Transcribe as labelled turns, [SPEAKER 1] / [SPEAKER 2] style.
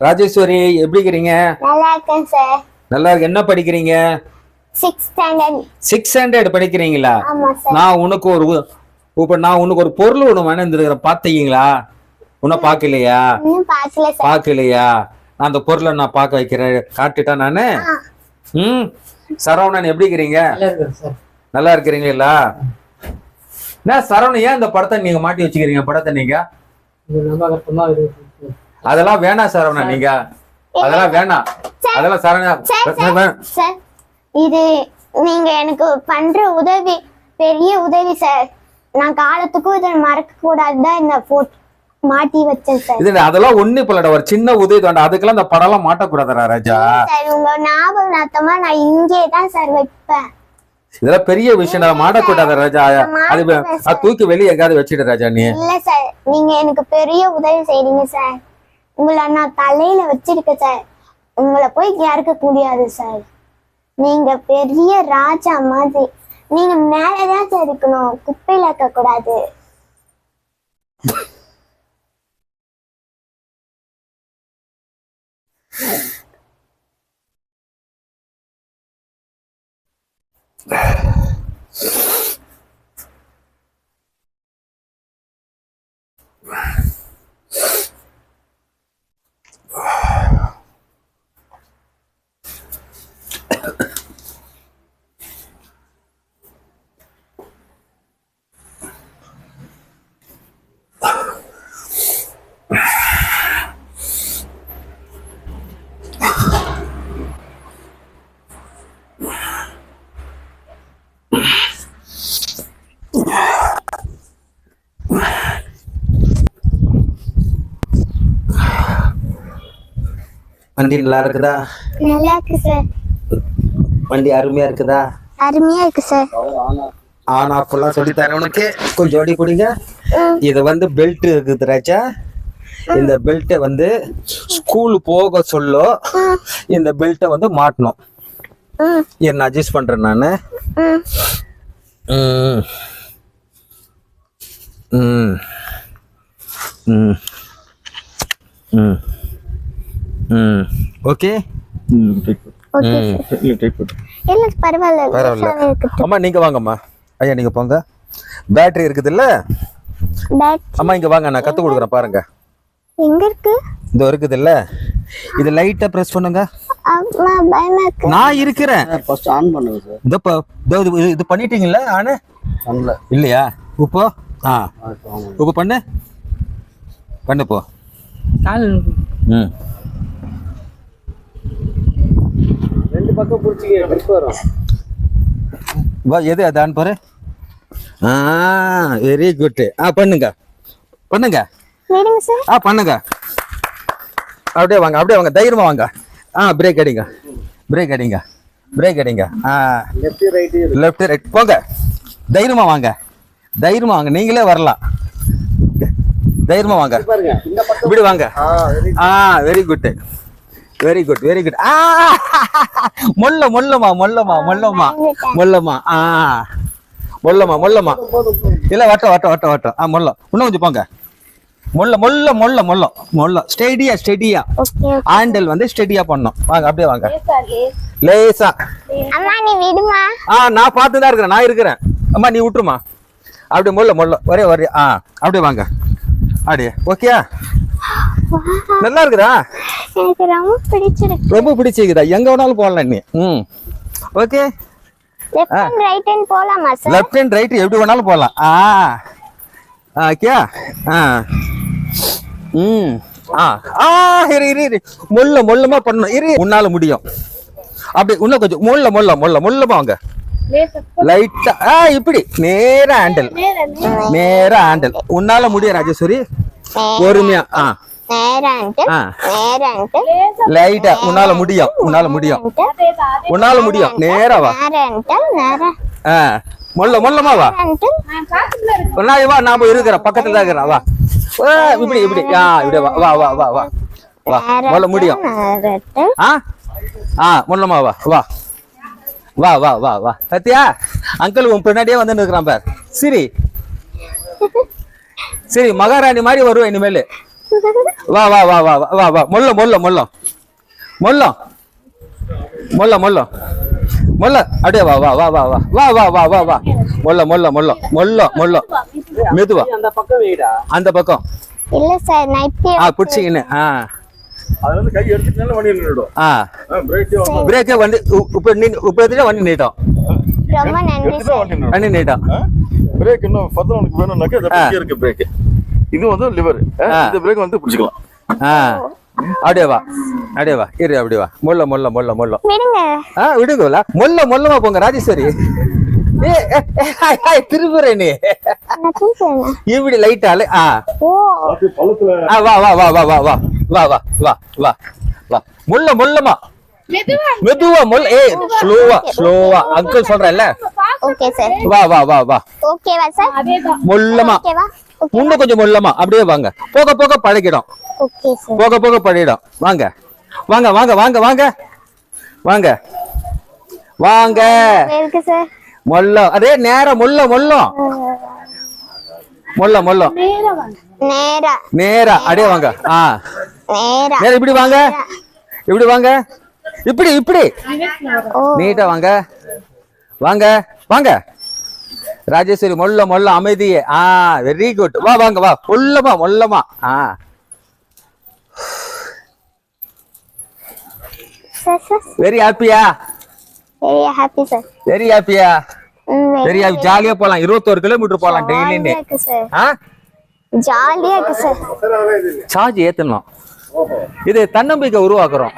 [SPEAKER 1] ராஜேஸ்வரி எப்படி இருக்கிறீங்க?
[SPEAKER 2] நல்லா இருக்கேன் சார்
[SPEAKER 1] நல்லா இருக்கு. என்ன படிக்கிறீங்க?
[SPEAKER 2] சிக்ஸ் ஸ்டாண்டர்ட்
[SPEAKER 1] ஸ்டாண்டர்ட் படிக்கிறீங்களா?
[SPEAKER 2] ஆமா சார்
[SPEAKER 1] நான் உனக்கு ஒரு இப்ப நான் உனக்கு ஒரு பொருள் ஒண்ணு வேணுந்திருக்கிறேன் பாத்தீங்களா? உன்ன பாக்கலையா? பாக்கலையா? நான் அந்த பொருளை நான் பார்க்க வைக்கிறேன். காட்டுட்டா நானு. ம். சரவணன் எப்படி இருக்கிறீங்க?
[SPEAKER 3] நல்லா இருக்கு சார்
[SPEAKER 1] நல்லா இருக்கிறீங்களா? என்ன சரவணன் ஏன் இந்த படத்தை நீங்க மாட்டி வச்சுக்கிறீங்க? படத்தை நீங்க? அதெல்லாம் வேணாம் சரவணன் நீங்க. அதெல்லாம் வேணாம். அதெல்லாம் சரவணன்
[SPEAKER 2] சார்
[SPEAKER 1] வே- வே-
[SPEAKER 2] சார் இது நீங்க எனக்கு பண்ற உதவி பெரிய உதவி சார். நான் காலத்துக்கும் இதை மறக்க கூடாதுதான் இந்த போட் மாட்டி வச்சேன் சார்.
[SPEAKER 1] இது அதெல்லாம் ஒண்ணு இப்ப ஒரு சின்ன உதவி தாண்டா அதுக்கெல்லாம் இந்த படம் எல்லாம் மாட்டக்கூடாதுடா ராஜா.
[SPEAKER 2] சார் உங்க ஞாபகத்தமா நான் இங்கே தான் சார் வைப்பேன்.
[SPEAKER 1] இதெல்லாம் பெரிய விஷயம் நான் மாட்டக்கூடாது ராஜா. அது தூக்கி வெளியே எங்காவது வச்சிடு ராஜா நீ.
[SPEAKER 2] இல்ல சார் நீங்க எனக்கு பெரிய உதவி செய்றீங்க சார். உங்களை நான் தலையில வச்சிருக்கேன் சார். உங்களை போய் யாருக்க முடியாது சார். நீங்க பெரிய ராஜா மாதிரி. நீங்க மேலதான் சார் இருக்கணும். குப்பையில இருக்க கூடாது
[SPEAKER 1] வண்டி நல்லா இருக்குதா?
[SPEAKER 2] நல்லா இருக்கு சார்.
[SPEAKER 1] வண்டி அருமையா இருக்குதா?
[SPEAKER 2] அருமையா இருக்கு சார்.
[SPEAKER 1] ஆன் ஆஃப் எல்லாம் சொல்லி தரேன் உனக்கு. கொஞ்சம் ஓடி பிடிங்க. இது வந்து பெல்ட் இருக்குது ராஜா. இந்த பெல்ட்டை வந்து ஸ்கூல் போக சொல்ல இந்த பெல்ட்டை வந்து மாட்டணும். என்ன அட்ஜஸ்ட் பண்றேன் நான்?
[SPEAKER 2] ம்.
[SPEAKER 1] ம். ம். ஓகே?
[SPEAKER 2] ஓகே இல்ல பரவாயில்ல.
[SPEAKER 1] பரவாயில்ல.
[SPEAKER 2] லேசாவே இருக்கட்டும்.
[SPEAKER 1] அம்மா நீங்க வாங்கம்மா. ஐயா நீங்க போங்க. பேட்டரி இருக்குதுல்ல?
[SPEAKER 2] பேட்
[SPEAKER 1] அம்மா இங்க வாங்க. நான் கத்து கொடுக்குறேன் பாருங்க.
[SPEAKER 2] எங்க இருக்கு?
[SPEAKER 1] இதோ இருக்குதுல்ல? இது லைட்டா பிரஸ் பண்ணுங்க. நான் இருக்கிறேன்.
[SPEAKER 4] ஃபர்ஸ்ட் ஆன் பண்ணுங்க சார்.
[SPEAKER 1] இதோ இதோ இது- பண்ணிட்டீங்கல்ல ஆனு?
[SPEAKER 4] பண்ணல.
[SPEAKER 1] இல்லையா? இப்போ ஆ. இப்போ பண்ணு. பண்ணு போ.
[SPEAKER 3] கால்
[SPEAKER 1] ம்.
[SPEAKER 4] பிடிச்சிக்க grip வரும்.
[SPEAKER 1] வா எது அது பாரு ஆ வெரி குட் ஆ பண்ணுங்க. பண்ணுங்க. ஆ பண்ணுங்க. அப்படியே வாங்க அப்படியே வாங்க தைரியமா வாங்க. ஆ பிரேக் அடிங்க. பிரேக் அடிங்க. பிரேக் அடிங்க. ஆ.
[SPEAKER 4] லெஃப்ட் ரைட்டு
[SPEAKER 1] லெஃப்ட் ரைட் போங்க. தைரியமா வாங்க. தைரியமா வாங்க. நீங்களே வரலாம். தைரியமா வாங்க.
[SPEAKER 4] பாருங்க இந்த பக்கம்.
[SPEAKER 1] இப்படி வாங்க.
[SPEAKER 4] ஆ வெரி
[SPEAKER 1] ஆ very good very good very good ஆ மொல்ல மொல்லமா மொல்லமா மொல்லமா மொல்லமா ஆ மொல்லமா மொல்லமா இல்ல வட்டம் வட்டம் வட்டம் வட்டம். ஆ மொல்லம். இன்னும் கொஞ்சம் போங்க. மொல்ல மொல்ல மொல்ல மொல்லம். மொல்ல. ஸ்டெடியா ஸ்டெடியா. ஆண்டல் வந்து ஸ்டெடியா பண்ணணும். வாங்க அப்படியே வாங்க. லேசா.
[SPEAKER 2] அம்மா நீ விடுமா?
[SPEAKER 1] ஆ நான் பார்த்து தான் இருக்கிறேன் நான் இருக்கிறேன். அம்மா நீ விட்டுருமா? அப்படியே மொல்ல மொல்ல. ஒரே ஒரே. ஆ அப்படியே வாங்க. அப்படியே. ஓகேயா? நல்லா இருக்குதா?
[SPEAKER 2] எனக்கு ரொம்ப பிடிச்சிருக்கு.
[SPEAKER 1] ரொம்ப பிடிச்சிக்குதா எங்க வேணாலும் போடலாம் நீ ம். Okay.
[SPEAKER 2] Left and right and போலாமா சார்
[SPEAKER 1] லெஃப்ட் அண்ட் ரைட் எப்படி வேணாலும் போடலாம். ஆ. ஓகே ஆ. ம். ஆ. ஆ இரு இரு இரு. மொல்ல மொல்லமா பண்ணணும். இரு. உன்னால முடியும். அப்படி இன்னும் கொஞ்சம் மொல்ல மொல்ல மொல்ல மொல்லமா வாங்க. லைட்டா ஆ இப்படி. நேரா ஹேண்டில் நேரா ஹேண்டில் உன்னால முடியும் ராஜேஸ்வரி. பொறுமையா ஆ. லைட்டா உன்னால முடியும் உன்னால முடியும். உன்னால முடியும். நேரா வா. மொல்ல மொல்லமா வா. நான் வா நான் போய் இருக்கிறேன். பக்கத்துல தான் இருக்கிறேன். வா. இப்படி இப்படி. ஆ இப்படி வா வா வா வா வா. வா. மொல்ல முடியும். ஆ? ஆ மொல்லமா வா வா. வா வா வா வா. சத்யா அங்கிள் உன் பின்னாடியே வந்து நிற்கிறான் பார். சரி. சரி மகாராணி மாதிரி வருவேன் இனிமேல் வா வா வா வா வா, வா வா மொல்ல மொல்ல மொல்லம் மொல்லம் மொல்ல மொல்லம் மொல்ல அப்படியே வா வா வா வா வா வா வா வா வா வா மொல்ல மொல்ல மொல்லம் மொல்ல மொல்லம் மெதுவா
[SPEAKER 4] அந்த பக்கம் வைடா
[SPEAKER 1] அந்த பக்கம்
[SPEAKER 2] இல்ல சார் இப்படி
[SPEAKER 1] ஆ பிடிச்சிங்கன்னு ஆ
[SPEAKER 5] கை வண்டி நின்றுடும்
[SPEAKER 1] ஆ
[SPEAKER 5] பிரேக்கே
[SPEAKER 1] வண்டி எடுத்துட்டா நீட்டம்
[SPEAKER 2] ரொம்ப நன்றி
[SPEAKER 5] வண்டி
[SPEAKER 1] நீட்டம்
[SPEAKER 5] பிரேக் இன்னும் ஃபர்தர் உனக்கு வேணும்னாக்க இந்த பிரேக் இருக்கு பிரேக் இது வந்து லிவர் இந்த பிரேக் வந்து பிடிச்சிக்கலாம்
[SPEAKER 1] அப்படியே வா அப்படியே வா இரு அப்படியே வா மொல்ல மொல்ல மொல்ல மொல்லம்
[SPEAKER 2] விடுங்க
[SPEAKER 1] ஆ விடுங்கல மொல்ல மொல்லமா போங்க ராஜேஸ்வரி ஏ ஏ, ஏ, ஹாய், ஹாய், திரும்புறே நீ இப்படி லைட்டால ஆ வா வா வா வா வா வா வா வா வா வா வா முள்ள முள்ளமா மெதுவா முள்ள ஏ ஸ்லோவா ஸ்லோவா அங்கிள் சொல்றேன்ல
[SPEAKER 2] ஓகே சார்
[SPEAKER 1] வா வா வா வா
[SPEAKER 2] ஓகேவா சார்
[SPEAKER 1] முள்ளமா
[SPEAKER 2] ஓகேவா ஓகே
[SPEAKER 1] இன்னும் கொஞ்சம் முள்ளமா அப்படியே வாங்க. போக போக பழகிடும்.
[SPEAKER 2] ஓகே சார்
[SPEAKER 1] போக போக பழகிடும். வாங்க. வாங்க வாங்க வாங்க வாங்க. வாங்க. வாங்க. மொல்லம் அதே நேரம் முள்ள முள்ளம் முள்ள முள்ளம்
[SPEAKER 2] நேரா
[SPEAKER 1] நேரா. அப்படியே வாங்க. ஆ.
[SPEAKER 2] நேரா.
[SPEAKER 1] நேரா இப்படி வாங்க. இப்படி வாங்க. இப்படி இப்படி. நீட்டா வாங்க. வாங்க. வாங்க. ராஜேஸ்வரி மொல்ல மொல்ல அமைதியே. ஆ வெரி குட் வா வாங்க வா. மொல்லமா மொல்லமா. ஆ. வெரி ஹாப்பியா
[SPEAKER 2] வெரி ஹாப்பி சார்
[SPEAKER 1] வெரி ஹாப்பியா வெரி ஹாப்பி ஜாலியா போலாம். இருபத்தோரு கிலோமீட்டர் போலாம் டெய்லின்னு ஆ?
[SPEAKER 2] ஜாலியா இருக்கு சார்
[SPEAKER 1] சார்ஜ் ஏத்தணும். இது தன்னம்பிக்கை உருவாக்குறோம்.